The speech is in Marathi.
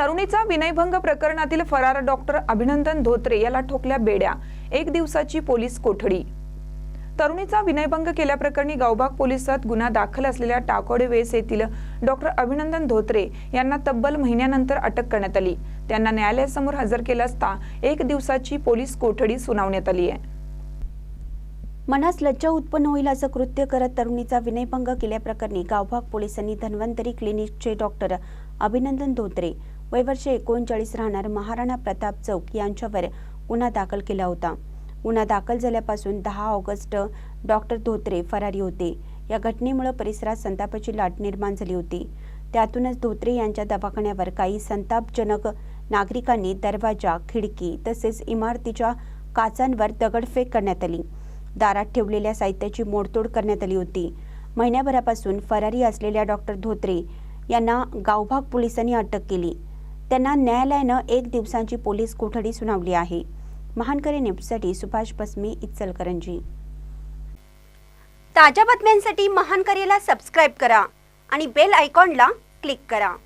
तरुणीचा विनयभंग प्रकरणातील फरार डॉक्टर अभिनंदन धोत्रे याला ठोकल्या बेड्या. एक दिवसाची पोलीस कोठडी. तरुणीचा विनयभंग केल्याप्रकरणी गावभाग पोलिसात गुन्हा दाखल असलेल्या टाकोडे वेस येथील डॉक्टर अभिनंदन धोत्रे यांना तब्बल महिन्यानंतर अटक करण्यात आली. त्यांना न्यायालयासमोर हजर केलं असता एक दिवसाची पोलीस कोठडी सुनावण्यात आली आहे. मनास लज्जा उत्पन्न होईल असं कृत्य करत तरुणीचा विनयभंग केल्याप्रकरणी गावभाग पोलिसांनी धन्वंतरी क्लिनिकचे डॉक्टर अभिनंदन धोत्रे वयवर्ष एकोणचाळीस राहणार महाराणा प्रताप चौक यांच्यावर गुन्हा दाखल केला होता. गुन्हा दाखल झाल्यापासून दहा ऑगस्ट डॉक्टर धोत्रे फरारी होते. या घटनेमुळे परिसरात संतापाची लाट निर्माण झाली होती. त्यातूनच धोत्रे यांच्या दवाखान्यावर काही संतापजनक नागरिकांनी दरवाजा खिडकी तसेच इमारतीच्या काचांवर दगडफेक करण्यात आली. दारात ठेवलेल्या साहित्याची मोडतोड करण्यात आली होती. महिन्याभरापासून फरारी असलेल्या डॉक्टर धोत्रे यांना गावभाग पोलिसांनी अटक केली. त्यांना न्यायालयानं एक दिवसांची पोलीस कोठडी सुनावली आहे. महानकरे न्यूजसाठी सुभाष बसमे इचलकरंजी. ताज्या बातम्यांसाठी महानकरेला सबस्क्राईब करा आणि बेल आयकॉनला क्लिक करा.